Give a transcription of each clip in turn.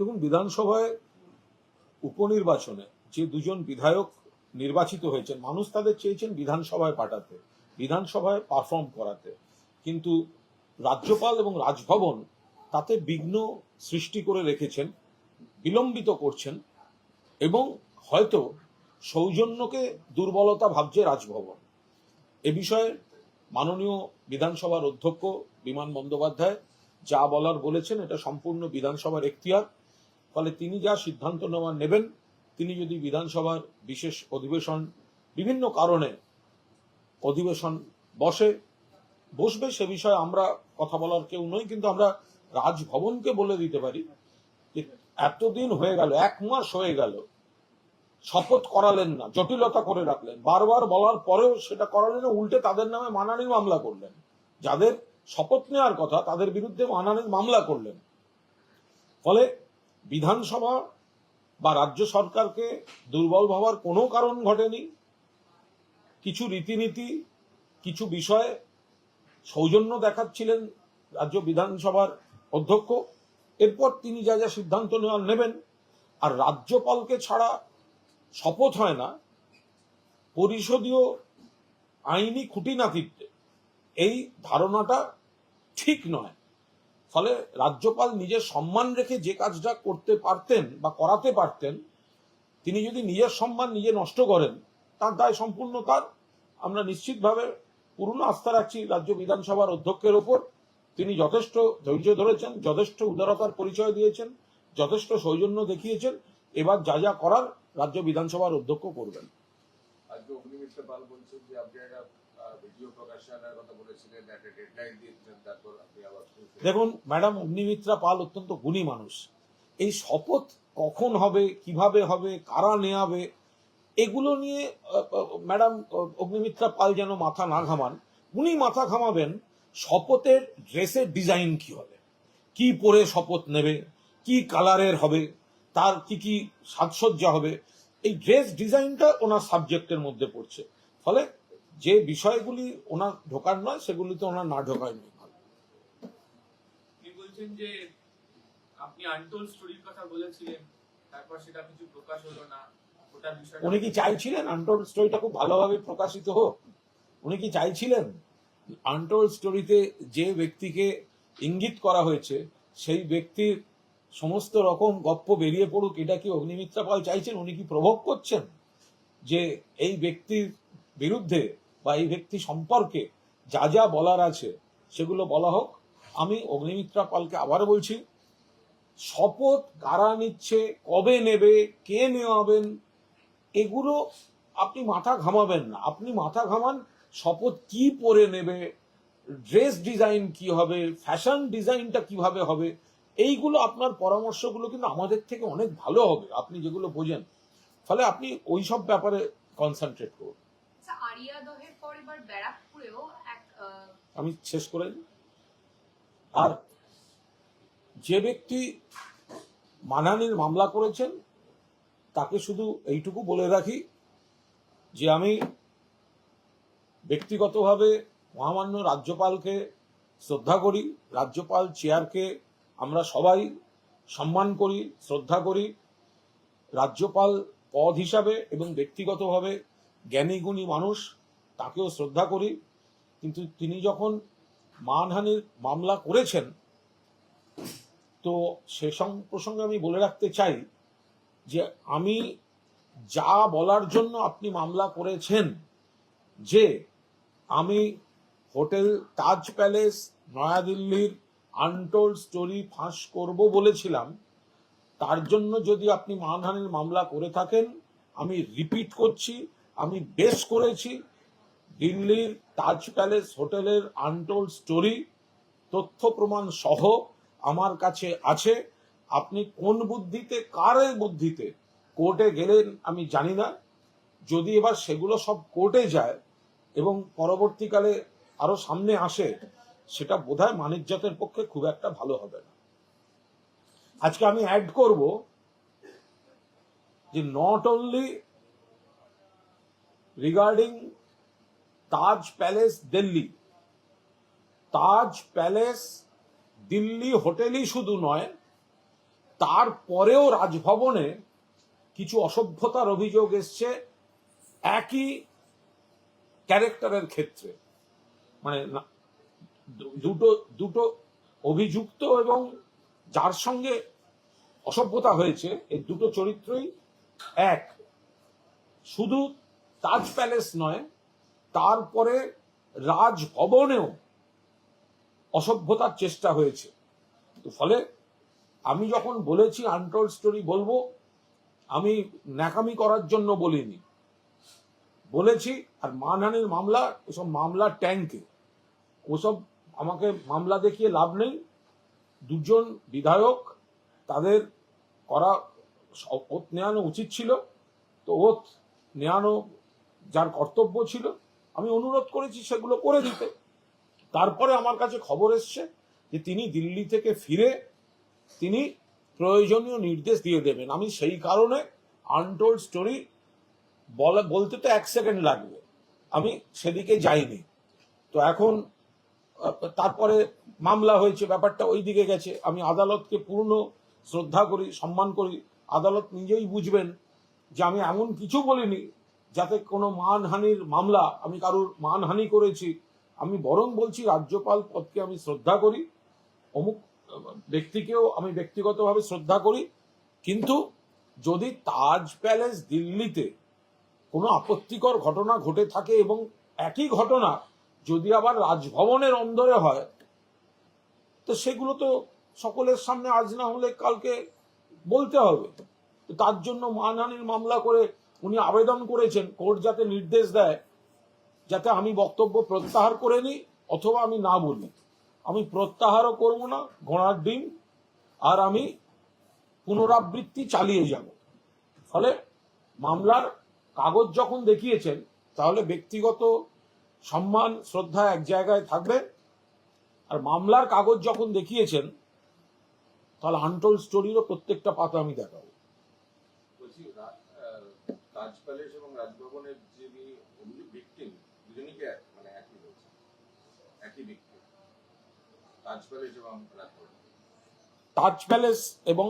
দেখুন, বিধানসভায় উপনির্বাচনে যে দুজন বিধায়ক নির্বাচিত হয়েছেন, মানুষ তাদের চেয়েছেন বিধানসভায় পাঠাতে, বিধানসভায় পারফর্ম করাতে। কিন্তু রাজ্যপাল এবং রাজভবন তাতে বিঘ্ন সৃষ্টি করে রেখেছেন, বিলম্বিত করছেন এবং হয়তো সৌজন্যকে দুর্বলতা ভাবছে রাজভবন। এ বিষয়ে মাননীয় বিধানসভার অধ্যক্ষ বিমান বন্দ্যোপাধ্যায় যা বলার বলেছেন, এটা সম্পূর্ণ বিধানসভার এখতিয়ার। ফলে তিনি যা সিদ্ধান্ত নেওয়া নেবেন, তিনি যদি বিধানসভার বিশেষ অধিবেশন বিভিন্ন কারণে অধিবেশন বসে, বসবে সে বিষয়ে আমরা কথা বলার কেউ নই, কিন্তু আমরা রাজভবনকে বলে দিতে পারি যে এতদিন হয়ে গেল, এক মাস হয়ে গেল, শপথ করালেন না, জটিলতা করে রাখলেন, বারবার বলার পরেও সেটা করালেন না, উল্টে তাদের নামে মানানি মামলা করলেন। যাদের শপথ নেওয়ার কথা, তাদের বিরুদ্ধে মানানির মামলা করলেন। ফলে বিধানসভা বা রাজ্য সরকারকে দুর্বল ভাবার কোনো কারণ ঘটেনি। কিছু রীতিনীতি, কিছু বিষয়ে সৌজন্য দেখাচ্ছিলেন রাজ্য বিধানসভার অধ্যক্ষ। এরপর তিনি যা যা সিদ্ধান্ত নেওয়ার নেবেন, আর রাজ্যপালকে ছাড়া শপথ হয় না, পরিষদীয় আইনি খুঁটিনাটিতে। এই ধারণাটা ঠিক নয়। ফলে রাজ্যপাল নিজের সম্মান রেখে যে কাজটা করতে পারতেন বা করাতে পারতেন, তিনি যদি নিজের সম্মান নিজে নষ্ট করেন, তার দায় সম্পূর্ণ তার। আমরা নিশ্চিতভাবে পূর্ণ আস্থা রাখছি রাজ্য বিধানসভার অধ্যক্ষের ওপর। তিনি যথেষ্ট ধৈর্য ধরেছেন, যথেষ্ট উদারতার পরিচয় দিয়েছেন, যথেষ্ট সৌজন্য দেখিয়েছেন। এবার যা যা করার রাজ্য বিধানসভার অধ্যক্ষ করবেন। আজকে অগ্নিমিত্র পাল বলছেন যে আপনি একটা দেখুন, ম্যাডাম, অগ্নিমিত্রা পাল অত্যন্ত গুণী মানুষ। এই শপথ কখন হবে, কীভাবে হবে, কারা নেয়াবে, এগুলো নিয়ে ম্যাডাম, অগ্নিমিত্রা পাল যেন মাথা না ঘামান, উনি মাথা ঘামাবেন শপথের ড্রেসের ডিজাইন কি হবে, কি পরে শপথ নেবে, কি কালারের হবে, তার কি কি সাজসজ্জা হবে, এই ড্রেস ডিজাইনটা ওনার সাবজেক্টের মধ্যে পড়ছে। ফলে যে বিষয়গুলি ওনার ঢোকার নয় সেগুলিতে ওনার না ঢোকায় নয় আপনি বলছেন যে আপনি আনটোল স্টোরির কথা বলেছিলেন তারপর সেটা কিছু প্রকাশ হলো না। উনি কি চাইছিলেন আনটোল্ড স্টোরিটা খুব ভালোভাবে প্রকাশিত হোক? উনি কি চাইছিলেন আনটোল্ড স্টোরিতে যে ব্যক্তিকে ইঙ্গিত করা হয়েছে সেই ব্যক্তির সমস্ত রকম গপ্প বেরিয়ে পড়ুক এটা কি অগ্নিমিত্রা পাল চাইছেন? উনি কি প্রভোগ করছেন যে এই ব্যক্তির বিরুদ্ধে বা এই ব্যক্তি সম্পর্কে যা যা বলার আছে, সেগুলো বলা হোক। আমি অগ্নিমিত্রা পালকে আবার বলছি, শপথ কারা নিচ্ছে, কবে নেবে, কে নেওয়াবেন, এগুলো আপনি মাথা ঘামাবেন না। আপনি মাথা ঘামান শপথ কি পরে নেবে, ড্রেস ডিজাইন কি হবে, ফ্যাশন ডিজাইনটা কীভাবে হবে, এইগুলো আপনার পরামর্শগুলো কিন্তু আমাদের থেকে অনেক ভালো হবে, আপনি যেগুলো বোঝেন। ফলে আপনি ওই সব ব্যাপারে কনসেন্ট্রেট করুন। আচ্ছা আরিয়া দহের পর এবার ব্যারাকপুরেও এক আমি শেষ করে আর যে ব্যক্তি মানহানির মামলা করেছেন, তাকে শুধু এইটুকু বলে রাখি যে আমি ব্যক্তিগতভাবে মহামান্য রাজ্যপালকে শ্রদ্ধা করি, রাজ্যপাল চেয়ারকে আমরা সবাই সম্মান করি, শ্রদ্ধা করি। রাজ্যপাল পদ হিসাবে এবং ব্যক্তিগতভাবে জ্ঞানী গুণী মানুষ, তাকেও শ্রদ্ধা করি। কিন্তু তিনি যখন মানহানির মামলা করেছেন, তো সে প্রসঙ্গে আমি বলে রাখতে চাই যে আমি যা বলার জন্য আপনি মামলা করেছেন, যে আমি হোটেল তাজ প্যালেস, নয়াদিল্লির আনটোল্ড স্টোরি ফাঁস করব বলেছিলাম, তার জন্য যদি আপনি মানহানির মামলা করে থাকেন, আমি রিপিট করছি আমি বেশ করেছি। দিল্লির তাজ প্যালেস হোটেলের আনটোল্ড স্টোরি, তথ্য প্রমাণ সহ আমার কাছে আছে। আপনি কোন বুদ্ধিতে কার এই বুদ্ধিতে কোর্টে গেলেন আমি জানি না। যদি এবার সেগুলো সব কোর্টে যায় এবং পরবর্তীকালে আরও সামনে আসে, সেটা বোধহয় মানিজ্যতের পক্ষে খুব একটা ভালো হবে না। আজকে আমি অ্যাড করব যে not only regarding Taj palace Delhi Taj palace Delhi হোটেলই শুধু নয়, তারপরেও রাজভবনে কিছু অসভ্যতার অভিযোগ এসছে একই ক্যারেক্টারের ক্ষেত্রে। মানে দুটো দুটো অভিযুক্ত এবং যার সঙ্গে অসভ্যতা হয়েছে, এই দুটো চরিত্রই এক। শুধু তাজ প্যালেস নয়, তারপরে রাজভবনেও অসভ্যতার চেষ্টা হয়েছে। ফলে আমি যখন বলেছি আনটোল স্টোরি বলব, আমি ন্যাকামি করার জন্য বলিনি। বলেছি, আর মানহানির মামলা ওসব মামলা ট্যাঙ্কে। ওসব আমাকে মামলা দেখিয়ে লাভ নেই। দুজন বিধায়ক, তাদের করা ওত নেওয়ানো উচিত ছিল। তো ওত নেওয়ানো যার কর্তব্য ছিল, আমি অনুরোধ করেছি সেগুলো করে দিতে। তারপরে আমার কাছে খবর এসছে যে তিনি দিল্লি থেকে ফিরে তিনি প্রয়োজনীয় নির্দেশ দিয়ে দেবেন। আমি সেই কারণে আনটোল্ড স্টোরি বলা বলতে তো এক সেকেন্ড লাগবে। আমি সেদিকে যাইনি। তো এখন, তারপরে মামলা হয়েছে, ব্যাপারটা ওই দিকে গেছে। আমি আদালতকে পূর্ণ শ্রদ্ধা করি, সম্মান করি। আদালত নিজেই বুঝবেন যে আমি এমন কিছু বলিনি যাতে কোনো মানহানির মামলা আমি কারোর মানহানি করেছি, আমি বরং বলছি রাজ্যপাল পদকে আমি শ্রদ্ধা করি, অমুক ব্যক্তিকেও আমি ব্যক্তিগতভাবে শ্রদ্ধা করি, কিন্তু যদি তাজ প্যালেস দিল্লিতে কোনো আপত্তিকর ঘটনা ঘটে থাকে এবং একই ঘটনা যদি আবার রাজভবনের অন্দরে হয়, তো সেগুলো তো সকলের সামনে আজ না হলে কালকে বলতে হবে। তো তার জন্য মানহানির মামলা করে উনি আবেদন করেছেন, কোর্ট যাতে নির্দেশ দেয়, যাতে আমি বক্তব্য প্রত্যাহার করে নিই অথবা আমি না বলি। আমি প্রত্যাহারও করব না, ঘোড়ার ডিম, আর আমি পুনরাবৃত্তি চালিয়ে যাব। ফলে মামলার কাগজ যখন দেখিয়েছেন, তাহলে ব্যক্তিগত সম্মান, শ্রদ্ধা এক জায়গায় থাকবে। আর মামলার কাগজ যখন দেখিয়েছেন, তাহলে আনটোল স্টোরিরও প্রত্যেকটা পাতা আমি দেখাবো। তাজ প্যালেস এবং রাজভবনের ভিকটিম মানে একই রয়েছে? একই ভিকটিম তাজ প্যালেস এবং রাজভবন। তাজ প্যালেস এবং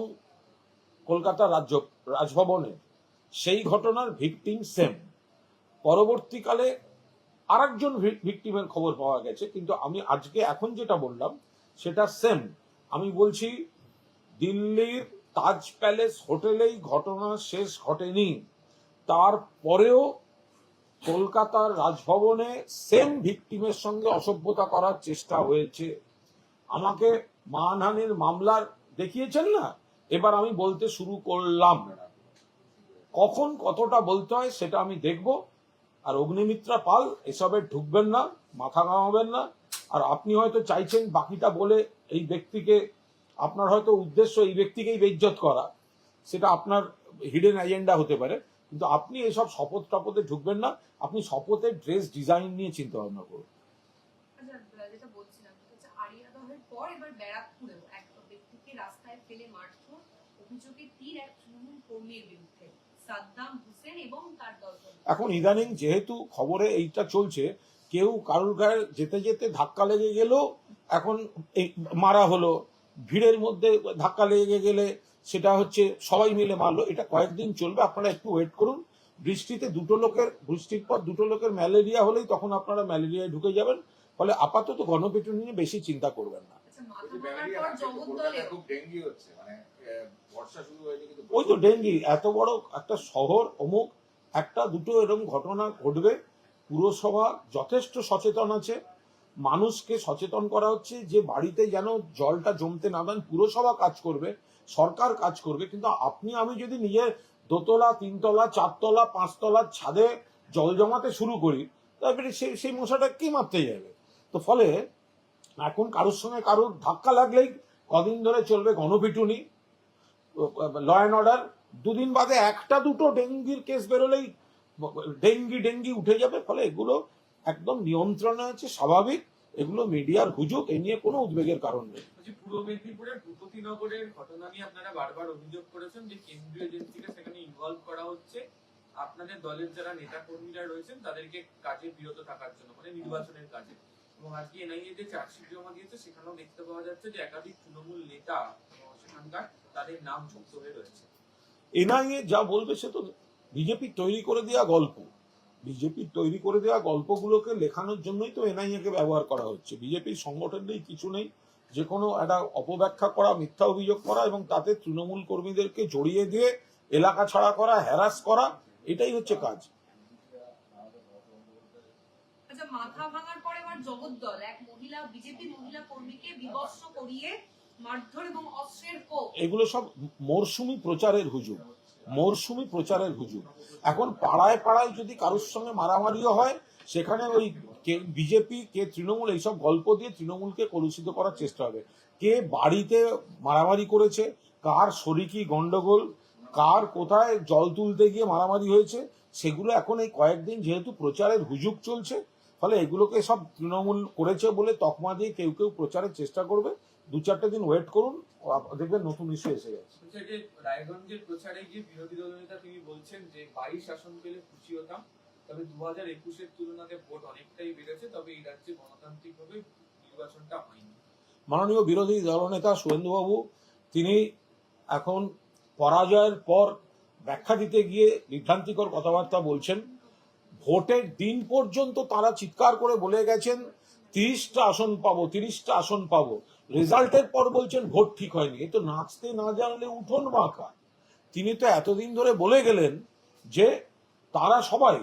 কলকাতা রাজ্য রাজভবনে সেই ঘটনার ভিকটিম সেম পরবর্তীকালে আরেকজন ভিকটিমের খবর পাওয়া গেছে, কিন্তু আমি আজকে এখন যেটা বললাম, সেটা সেম আমি বলছি, দিল্লির তাজ প্যালেস হোটেলেই ঘটনা শেষ ঘটেনি। তারপরেও কলকাতার রাজভবনে সেম ভিকটিমের সঙ্গে অসভ্যতা করার চেষ্টা হয়েছে। আমাকে মানহানির মামলার দেখিয়েছেন না? এবার আমি বলতে শুরু করলাম। কখন কতটা বলতে হয় সেটা আমি দেখব। আর অগ্নিমিত্রা পাল, এসবে ঢুকবেন না, মাথা ঘামাবেন না। আর আপনি হয়তো চাইছেন বাকিটা বলে এই ব্যক্তিকে, আপনার হয়তো উদ্দেশ্য এই ব্যক্তিকেই বেজ্জত করা। সেটা আপনার হিডেন এজেন্ডা হতে পারে। কিন্তু আপনি এসব শপথ টপথে ঢুকবেন না আপনি শপথের ড্রেস ডিজাইন নিয়ে চিন্তা ভাবনা করুন। আচ্ছা এখন ইদানিং যেহেতু খবরে এইটা চলছে কেউ কারুর গায়ে যেতে যেতে ধাক্কা লেগে গেলেও এখন মারা হলো ভিড়ের মধ্যে ধাক্কা লেগে গেলে সেটা হচ্ছে সবাই মিলে মারলো। এটা কয়েকদিন চলবে আপনারা একটু ওয়েট করুন। বৃষ্টিতে দুটো লোকের বৃষ্টির পর দুটো লোকের ম্যালেরিয়া হলেই তখন আপনারা ম্যালেরিয়ায় ঢুকে যাবেন। ফলে আপাতত গণপিটুনি নিয়ে বেশি চিন্তা করবেন না। আচ্ছা মানে আহ, বর্ষা শুরু হয়েছে কিন্তু ওই তো ডেঙ্গি এত বড় একটা শহর অমুক একটা দুটো এরকম ঘটনা ঘটবে। পুরসভা যথেষ্ট সচেতন আছে। মানুষকে সচেতন করা হচ্ছে যে বাড়িতে যেন জলটা জমতে না দেন, পুরসভা কাজ করবে, সরকার কাজ করবে, কিন্তু আপনি, আমি যদি নিজে দোতলা, তিনতলা, চারতলা, পাঁচতলার ছাদে জল জমাতে শুরু করি তারপরে সেই সেই মশাটা কি মারতে যাবে? তো ফলে এখন কারোর সঙ্গে কারোর ধাক্কা লাগলেই কদিন ধরে চলবে গণপিটুনি ল অ্যান্ড অর্ডার দুদিন বাদে একটা দুটো ডেঙ্গির কেস বেরোলেই ডেঙ্গি ডেঙ্গি উঠে যাবে, ফলে এগুলো একদম নিয়ন্ত্রণে আছে স্বাভাবিক। এগুলো মিডিয়ার হুজুক এ নিয়ে কোনো উদ্বেগের কারণ নেই। পূর্ব মেদিনীপুরের ভূপতিনগরের ঘটনা নিয়ে আপনারা বারবার অভিযোগ করেছেন যে কেন্দ্রীয় এজেন্সিকে সেখানে ইনভলভ করা হচ্ছে। আপনাদের দলের যারা নেতা কর্মীরা রয়েছেন তাদেরকে কাজে বিরত থাকার জন্য মানে নির্বাচনের কাজে। এবং আজকে এনআইএ যে চার্জশিট জমা দিয়েছে সেখানেও দেখতে পাওয়া যাচ্ছে যে একাধিক তৃণমূল নেতা সেখানকার তাদের নাম যুক্ত হয়ে রয়েছে। এনআইএ যা বলবে সে তো বিজেপি তৈরি করে দেওয়া গল্প। বিজেপির তৈরি করে দেওয়া গল্পগুলোকে লেখানোর জন্যই তো এনআইএ কে ব্যবহার করা হচ্ছে। বিজেপির সংগঠন নেই কিছু নেই। যে কোনো একটা অপব্যাখ্যা করা মিথ্যা অভিযোগ করা এবং তাতে তৃণমূল কর্মীদেরকে জড়িয়ে দিয়ে এলাকা ছাড়া করা হ্যারাস করা এটাই হচ্ছে কাজ। আচ্ছা মাথা ভাঙার পর এবার জগদ্দল এক মহিলা বিজেপি মহিলা কর্মীকে বিবস্ত্র করিয়ে মারধর এবং অস্ত্রের এগুলো সব মরশুমি প্রচারের হুজুগ। মরশুমি প্রচারের হুজুগ এখন পাড়ায় পাড়ায় যদি কারোর সঙ্গে মারামারিও হয়, সেখানে ওই কে, বিজেপি, কে তৃণমূল, এইসব গল্প দিয়ে তৃণমূলকে কলুষিত করার চেষ্টা হবে। কে বাড়িতে মারামারি করেছে, কার শরিকি গন্ডগোল, কার কোথায় জল তুলতে গিয়ে মারামারি হয়েছে, সেগুলো এখন এই কয়েকদিন যেহেতু প্রচারের হুজুগ চলছে, ফলে এগুলোকে সব তৃণমূল করেছে বলে তকমা দিয়ে কেউ কেউ প্রচারের চেষ্টা করবে। দু চারটে দিন ওয়েট করুন দেখবেন নতুন ইস্যু এসে গেছে। যে রায়গঞ্জের প্রচারে গিয়ে বিরোধী দলনেতা তিনি বলছেন যে বাড়ি শাসন পেলে খুশি হতাম তবে দু হাজার একুশের তুলনাতে ভোট অনেকটাই বেড়েছে তবে এই রাজ্যে গণতান্ত্রিকভাবে নির্বাচনটা হয়নি। মাননীয় বিরোধী দলনেতা শুভেন্দুবাবু তিনি এখন পরাজয়ের পর ব্যাখ্যা দিতে গিয়ে বিভ্রান্তিকর কথাবার্তা বলছেন। ভোটের দিন পর্যন্ত তারা চিৎকার করে বলে গেছেন তিরিশটা আসন পাবো তিরিশটা আসন পাবো। রেজাল্টের পর বলছেন ভোট ঠিক হয়নি। এই তো নাচতে না জানলে উঠোন বাঁকা। তিনি তো এতদিন ধরে বলে গেলেন যে তারা সবাই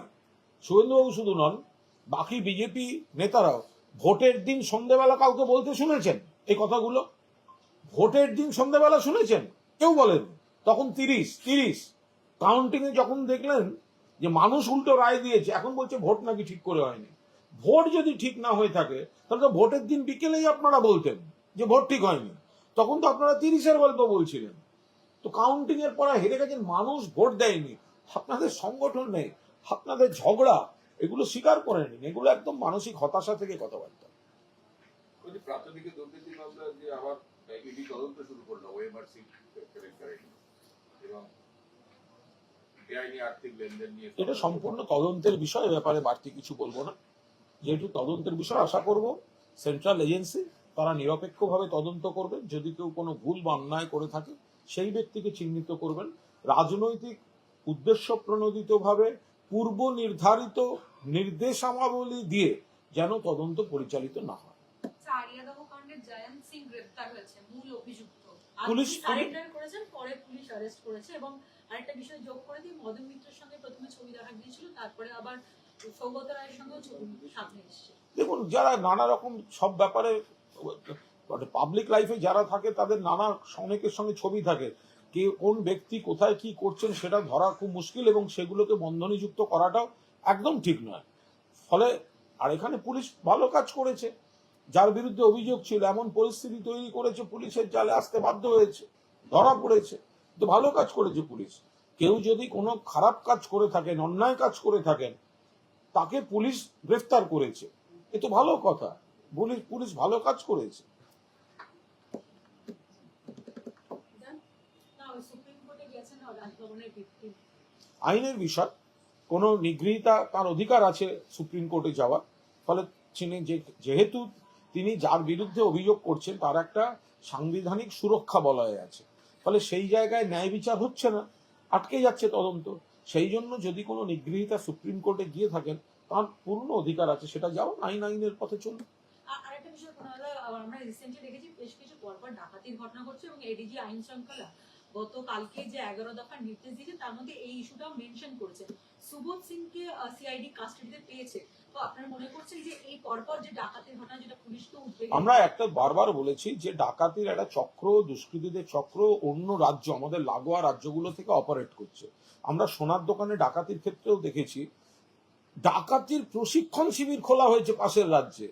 শুভেন্দুবাবু শুধু নন, বাকি বিজেপি নেতারাও ভোটের দিন সন্ধ্যেবেলা কাউকে বলতে শুনেছেন এই কথাগুলো? ভোটের দিন সন্ধ্যেবেলা শুনেছেন? কেউ বলেন। তখন তিরিশ তিরিশ। কাউন্টিং এ যখন দেখলেন যে মানুষ উল্টো রায় দিয়েছে, এখন বলছে ভোট নাকি ঠিক করে হয়নি। ভোট যদি ঠিক না হয়ে থাকে, তাহলে তো ভোটের দিন বিকেলেই আপনারা বলতেন। যে ভোট ঠিক হয়নি। তখন তো আপনারা তিরিশের গল্প বলছিলেন। তো কাউন্টিং এর পরে হেরে গেছেন মানুষ ভোট দেয়নি। আপনাদের সংগঠন নেই আপনাদের ঝগড়া এগুলো স্বীকার করে নিন। এগুলো একদম মানসিক হতাশা থেকে কথাবার্তা। বলছি প্রাথমিক দুর্নীতি মামলা যে আবার ইডি তদন্ত শুরু করল এবং এটা সম্পূর্ণ তদন্তের বিষয় ব্যাপারে বাড়তি কিছু বলব না। যেহেতু তদন্তের বিষয় আশা করব সেন্ট্রাল এজেন্সি তারা নিরপেক্ষভাবে তদন্ত করবেন। যদি কেউ কোনো ভুল বা অন্যায় করে থাকে সেই ব্যক্তিকে চিহ্নিত করবেন। রাজনৈতিক উদ্দেশ্য প্রণোদিতভাবে পূর্ব নির্ধারিত নির্দেশাবলী দিয়ে যেন তদন্ত পরিচালিত না হয়। পুলিশ করেছেন পরে পুলিশ অ্যারেস্ট করেছে এবং আরেকটা বিষয় যোগ করে দিই মদন মিত্রের সঙ্গে প্রথমে ছবি দেখা গিয়েছিল তারপরে আবার সৌগত রায়ের সঙ্গেও সামনে এসছে। দেখুন যারা নানা রকম সব ব্যাপারে পাবলিক লাইফে যারা থাকে, তাদের নানা অনেকের সঙ্গে ছবি থাকে। কে কোন ব্যক্তি কোথায় কি করছেন সেটা ধরা খুব মুশকিল এবং সেগুলোকে বন্ধনীযুক্ত করাটাও একদম ঠিক নয়। ফলে, আর এখানে পুলিশ ভালো কাজ করেছে। যার বিরুদ্ধে অভিযোগ ছিল, এমন পরিস্থিতি তৈরি করেছে, পুলিশের জালে আসতে বাধ্য হয়েছে, ধরা পড়েছে। তো ভালো কাজ করেছে পুলিশ। কেউ যদি কোনো খারাপ কাজ করে থাকেন, অন্যায় কাজ করে থাকেন, তাকে পুলিশ গ্রেফতার করেছে। এ তো ভালো কথা। পুলিশ পুলিশ ভালো কাজ করেছে। আইনের বিষয়, কোনো নিগৃহীতা তার অধিকার আছে সুপ্রিম কোর্টে যাওয়ার। ফলে যেহেতু তিনি যার বিরুদ্ধে অভিযোগ করছেন, তার একটা সাংবিধানিক সুরক্ষা বলয়ে আছে। ফলে সেই জায়গায় ন্যায় বিচার হচ্ছে না, আটকে যাচ্ছে তদন্ত। সেই জন্য যদি কোনো নিগৃহীতা সুপ্রিম কোর্টে গিয়ে থাকেন, তার পূর্ণ অধিকার আছে, সেটা যাও আইন, আইনের পথে চলুন হলো আমরা রিসেন্টলি দেখেছি বেশ কিছু পরপর ডাকাতির ঘটনা ঘটছে এবং এডিজি আইন শৃঙ্খলা গতকালকে যে এগারো দফার নির্দেশ দিয়েছে, তার মধ্যে এই ইস্যুটাও মেনশন করেছেন সুবোধ সিংকে সিআইডি কাস্টাডিতে পেয়েছে। তো আপনারা মনে করছেন যে এই পরপর যে ডাকাতির ঘটনা, যেটা পুলিশকে উদ্বেগ আমরা একটা বারবার বলেছি যে ডাকাতির একটা চক্র, দুষ্কৃতীদের চক্র অন্য রাজ্য, আমাদের লাগোয়া রাজ্যগুলো থেকে অপারেট করছে। আমরা সোনার দোকানে ডাকাতির ক্ষেত্রেও দেখেছি, ডাকাতির প্রশিক্ষণ শিবির খোলা হয়েছে পাশের রাজ্যে।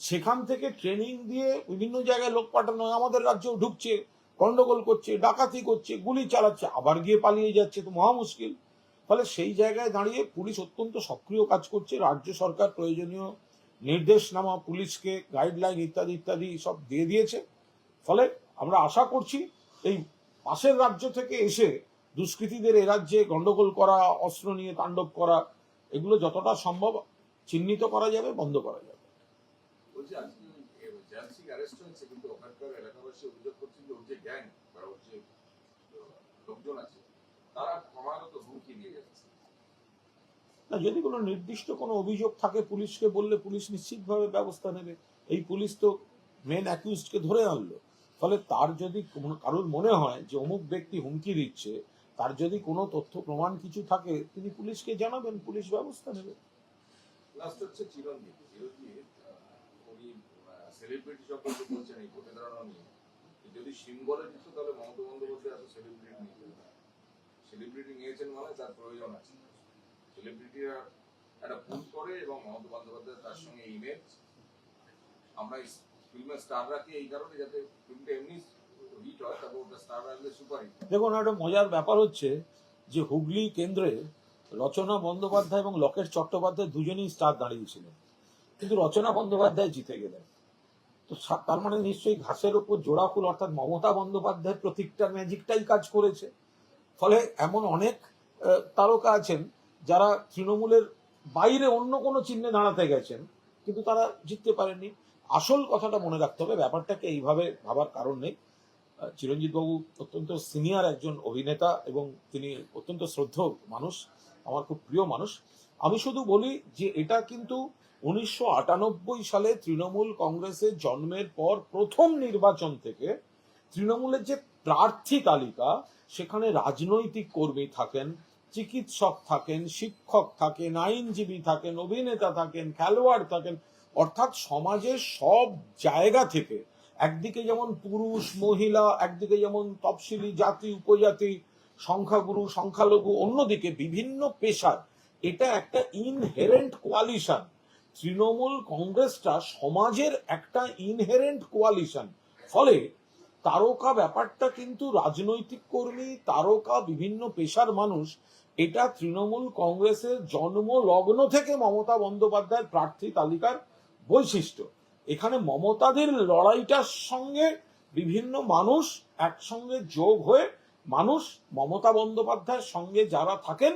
সেখান থেকে ট্রেনিং দিয়ে বিভিন্ন জায়গায় লোক পাঠানো। আমাদের রাজ্যেও ঢুকছে, গন্ডগোল করছে, ডাকাতি করছে, গুলি চালাচ্ছে, আবার গিয়ে পালিয়ে যাচ্ছে, তো মহা মুশকিল ফলে সেই জায়গায় দাঁড়িয়ে পুলিশ অত্যন্ত সক্রিয় কাজ করছে, রাজ্য সরকার প্রয়োজনীয় নির্দেশনামা, পুলিশকে গাইডলাইন ইত্যাদি ইত্যাদি সব দিয়ে দিয়েছে ফলে আমরা আশা করছি এই পাশের রাজ্য থেকে এসে দুষ্কৃতীদের এ রাজ্যে গন্ডগোল করা, অস্ত্র নিয়ে তাণ্ডব করা, এগুলো যতটা সম্ভব চিহ্নিত করা যাবে, বন্ধ করা যাবে বলছি অ্যারেস্ট হয়েছে? কিন্তু ওখানকার এলাকাবাসী অভিযোগ করছে যে ওর যে গ্যাং বা ওর যে লোকজন আছে তারা ক্রমাগত হুমকি নিয়ে যাচ্ছে। যদি কোনো নির্দিষ্ট কোনো অভিযোগ থাকে পুলিশকে বললে পুলিশ নিশ্চিতভাবে ব্যবস্থা নেবে। এই পুলিশ তো মেন ধরে আনলো। ফলে তার যদি কারোর মনে হয় যে অমুক ব্যক্তি হুমকি দিচ্ছে তার যদি কোনো তথ্য প্রমাণ কিছু থাকে তিনি পুলিশকে জানাবেন পুলিশ ব্যবস্থা নেবে। লাস্ট হচ্ছে সেলিব্রিটি সম্পর্কে বলছেন এই ভোটে দাঁড়ানো নিয়ে যদি সিম্বলে দিত, তাহলে মমতা বন্দ্যোপাধ্যায় এত সেলিব্রিটি নিতেন না সেলিব্রিটি নিয়েছেন মানে তার প্রয়োজন আছে। সেলিব্রিটিরা একটা ভুল করে এবং মমতা বন্দ্যোপাধ্যায় তার সঙ্গে ইমেজ আমরা ফিল্মের স্টার রাখি এই কারণে, যাতে ফিল্মটা এমনি হিট হয়, তারপর ওটা স্টার রাখলে সুপার হিট দেখুন, একটা মজার ব্যাপার হচ্ছে যে হুগলি কেন্দ্রে রচনা বন্দ্যোপাধ্যায় এবং লকেট চট্টোপাধ্যায় দুজনেই স্টার দাঁড়িয়েছিলেন। কিন্তু রচনা বন্দ্যোপাধ্যায় জিতে গেলেন। তো তার মানে নিশ্চয়ই ঘাসের উপর জোড়া ফুল, অর্থাৎ মমতা বন্দ্যোপাধ্যায়ের প্রতীকটার ম্যাজিকটাই কাজ করেছে। ফলে এমন অনেক তারকা আছেন যারা তৃণমূলের বাইরে অন্য কোনো চিহ্নে দাঁড়াতে গেছেন, কিন্তু তারা জিততে পারেননি। আসল কথাটা মনে রাখতে হবে, ব্যাপারটাকে এইভাবে ভাবার কারণ নেই। চিরঞ্জিত বাবু অত্যন্ত সিনিয়র একজন অভিনেতা এবং তিনি অত্যন্ত শ্রদ্ধ মানুষ, আমার খুব প্রিয় মানুষ। আমি শুধু বলি যে এটা কিন্তু উনিশশো আটানব্বই সালে তৃণমূল কংগ্রেসের জন্মের পর প্রথম নির্বাচন থেকে তৃণমূলের যে প্রার্থী তালিকা, সেখানে রাজনৈতিক কর্মী থাকেন, চিকিৎসক থাকেন, শিক্ষক থাকেন, আইনজীবী থাকেন, অভিনেতা থাকেন, খেলোয়াড় থাকেন, অর্থাৎ সমাজের সব জায়গা থেকে একদিকে যেমন পুরুষ, মহিলা, একদিকে যেমন তফসিলি জাতি, উপজাতি, সংখ্যাগুরু, সংখ্যালঘু, অন্যদিকে বিভিন্ন পেশার এটা একটা ইনহেরেন্ট কোয়ালিশন তৃণমূল কংগ্রেসটা সমাজের একটা ইনহেরেন্ট কোয়ালিশন ফলে তারকা ব্যাপারটা কিন্তু রাজনৈতিক কর্মী, তারকা, বিভিন্ন পেশার মানুষ, এটা তৃণমূল কংগ্রেসের জন্ম লগ্ন থেকে মমতা বন্দ্যোপাধ্যায়ের প্রার্থী তালিকার বৈশিষ্ট্য। এখানে মমতাদের লড়াইটার সঙ্গে বিভিন্ন মানুষ একসঙ্গে যোগ হয়ে মানুষ মমতা বন্দ্যোপাধ্যায়ের সঙ্গে যারা থাকেন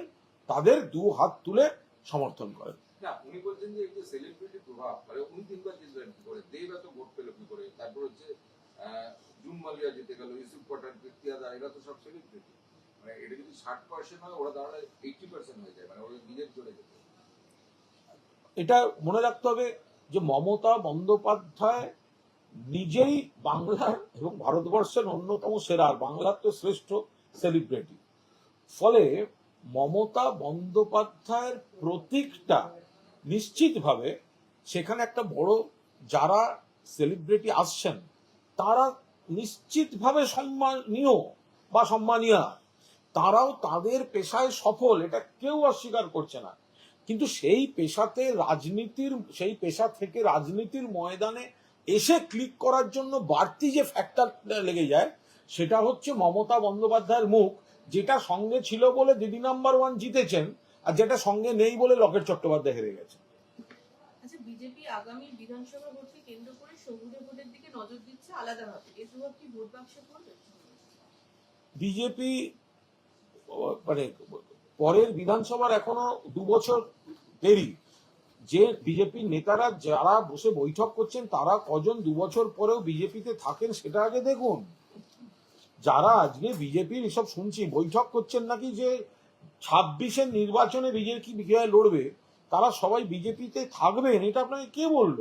তাদের দু হাত তুলে সমর্থন করেন। উনি বলছেন যে এই যে সেলিব্রিটি প্রভাব মানে উনি তিনবার জিতলেন কি করে? দেব এত ভোট পেল কি করে? তারপর হচ্ছে আহ, জুন মালিয়া জিতে গেল ইউসুফ পাঠান কীর্তিয়াদা এরা তো সব সেলিব্রিটি মানে এটা যদি ষাট পার্সেন্ট হয় ওরা দাঁড়ালে এইটি পার্সেন্ট হয়ে যায় মানে ওরা নিজের যেত এটা মনে রাখতে হবে যে মমতা বন্দ্যোপাধ্যায় নিজেই বাংলার এবং ভারতবর্ষের অন্যতম সেরা আর বাংলার তো শ্রেষ্ঠ সেলিব্রিটি ফলে মমতা বন্দ্যোপাধ্যায়ের প্রতীকটা নিশ্চিতভাবে সেখানে একটা বড় যারা সেলিব্রিটি আসছেন, তারা নিশ্চিতভাবে সম্মানীয় বা সম্মানীয় তারাও তাদের পেশায় সফল, এটা কেউ অস্বীকার করছে না। কিন্তু সেই পেশাতে রাজনীতির, সেই পেশা থেকে রাজনীতির ময়দানে এসে ক্লিক করার জন্য বাড়তি যে ফ্যাক্টর লেগে যায়, সেটা হচ্ছে মমতা বন্দ্যোপাধ্যায়ের মুখ। যেটা সঙ্গে ছিল বলে দিদি নাম্বার ওয়ান জিতেছেন আর যেটা সঙ্গে নেই বলে লকেট চট্টোপাধ্যায় হেরে গেছে আচ্ছা বিজেপি আগামী বিধানসভা ভোটকে কেন্দ্র করে সবুজে ভোটের দিকে নজর দিচ্ছে আলাদাভাবে এর প্রভাব কি ভোট বাক্সে পড়বে? বিজেপি মানে পরের বিধানসভার এখনও দু বছর দেরি। যে বিজেপি নেতারা যারা বসে বৈঠক করছেন তারা কজন দু বছর পরেও বিজেপিতে থাকেন সেটা আগে দেখুন। যারা আজকে বিজেপির এসব শুনছি, বৈঠক করছেন নাকি যে ছাব্বিশের নির্বাচনে বিজেপি বিজয় লড়বে, তারা সবাই বিজেপিতে থাকবেন, এটা আপনাকে কে বলল?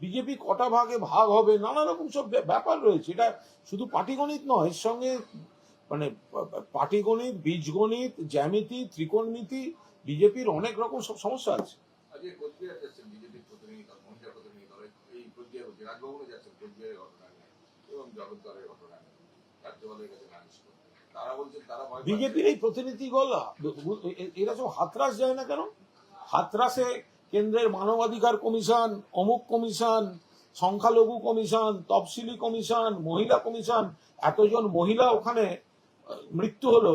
বিজেপি কটা ভাগে ভাগ হবে? নানা রকম সব ব্যাপার রয়েছে। এটা শুধু পাটিগণিত নয়, এর সঙ্গে মানে পাটিগণিত, বীজগণিত, জ্যামিতি, ত্রিকোণমিতি, বিজেপির অনেক রকম সব সমস্যা আছে। বিজেপির এই প্রতিনিধি গল, এরা সব হাতরাস যায় না কেন? হাতরাসে কেন্দ্রের মানবাধিকার কমিশন, অমুক কমিশন, সংখ্যালঘু কমিশন, তফসিলি কমিশন, মহিলা কমিশন, এতজন মহিলা ওখানে মৃত্যু হলো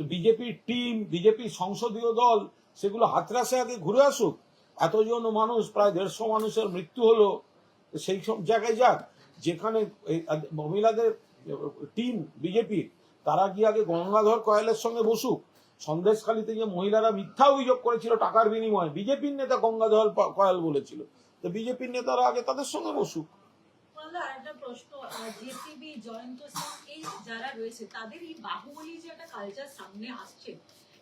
বিজেপির টিম বিজেপির সংসদীয় দল, সেগুলো হাতরাসে আগে ঘুরে আসুক। এতজন মানুষ, প্রায় দেড়শো মানুষের মৃত্যু হলো সেই সব জায়গায় যাক। যেখানে মহিলাদের টিম বিজেপির তারা গিয়ে আগে গঙ্গাধর কয়ালের সঙ্গে বসুক। সন্দেশখালীতে যে মহিলারা মিথ্যা অভিযোগ করেছিল টাকার বিনিময়ে। বিজেপির নেতা গঙ্গাধর কয়াল বলেছিল। তো বিজেপির নেতারা আগে তাদের সঙ্গে বসুক। প্রশ্ন জেসিবি জয়ন্ত সিং এই যারা রয়েছে তাদের এই বাহুবলী যে একটা কালচার সামনে আসছে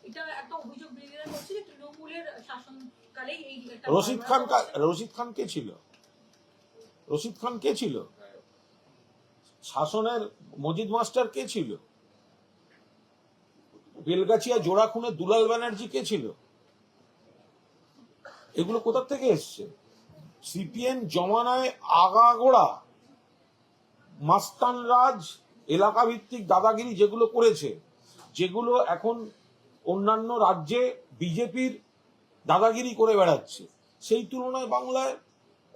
এটা একটা অভিযোগ বিরোধীরা করছে যে তৃণমূলের শাসনকালেই এই রশিদ খান কা- রশিদ খান কে ছিল? রশিদ খান কে ছিল? শাসনের মজিদ মাস্টার কে ছিল? বেলগাছিয়া জোড়া খুনে দুলাল ব্যানার্জি কে ছিল? এগুলো কোথার থেকে এসছে? সিপিএন জমানায় আগাগোড়া মাস্তান রাজ এলাকা ভিত্তিক দাদাগিরি যেগুলো করেছে, যেগুলো এখন অন্যান্য রাজ্যে বিজেপির দাদাগিরি করে বেড়াচ্ছে, সেই তুলনায় বাংলায়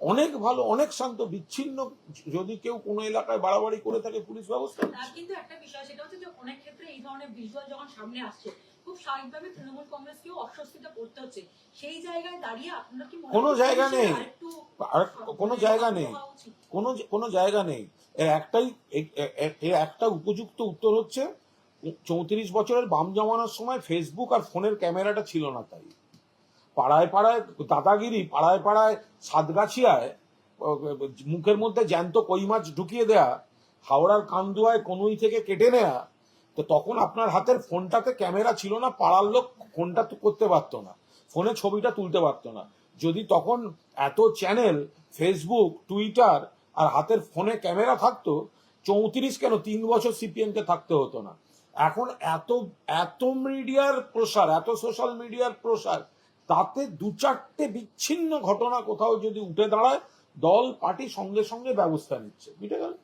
অনেক ভালো অনেক শান্ত বিচ্ছিন্ন যদি কেউ কোনো এলাকায় বাড়াবাড়ি করে থাকে পুলিশ ব্যবস্থা। কিন্তু একটা বিষয় সেটা হচ্ছে যে অনেক ক্ষেত্রে এই ধরনের ভিজুয়াল যখন সামনে আসছে খুব স্বাভাবিকভাবে তৃণমূল কংগ্রেসকেও অস্বস্তিতে পড়তে হচ্ছে। সেই জায়গায় দাঁড়িয়ে আপনারা কি কোনো জায়গা নেই। আর কোনো জায়গা নেই। কোনো কোনো জায়গা নেই। এর একটাই এর একটা উপযুক্ত উত্তর হচ্ছে চৌত্রিশ বছরের বাম জমানোর সময় ফেসবুক আর ফোনের ক্যামেরাটা ছিল না তাই। পাড়ায় পাড়ায়, দাদাগিরি পাড়ায় পাড়ায়, সাতগাছিয়ায় মুখের মধ্যে জ্যান্ত কই মাছ ঢুকিয়ে দেয়া, হাওড়ার কান্দুয়ায় কনুই থেকে কেটে নেয়া, তো তখন আপনার হাতের ফোনটাতে ক্যামেরা ছিল না, পাড়ার লোক ফোনটা করতে পারতো না, ফোনে ছবিটা তুলতে পারতো না। যদি তখন এত চ্যানেল, ফেসবুক, টুইটার আর হাতের ফোনে ক্যামেরা থাকতো, চৌত্রিশ কেন, তিন বছর সিপিএম কে থাকতে হতো না। এখন এত এত মিডিয়ার প্রসার, এত সোশ্যাল মিডিয়ার প্রসার তাতে দু চারটে বিচ্ছিন্ন ঘটনা কোথাও যদি উঠে দাঁড়ায়, দল, পার্টি সঙ্গে সঙ্গে ব্যবস্থা নিচ্ছে। বুঝে গেল?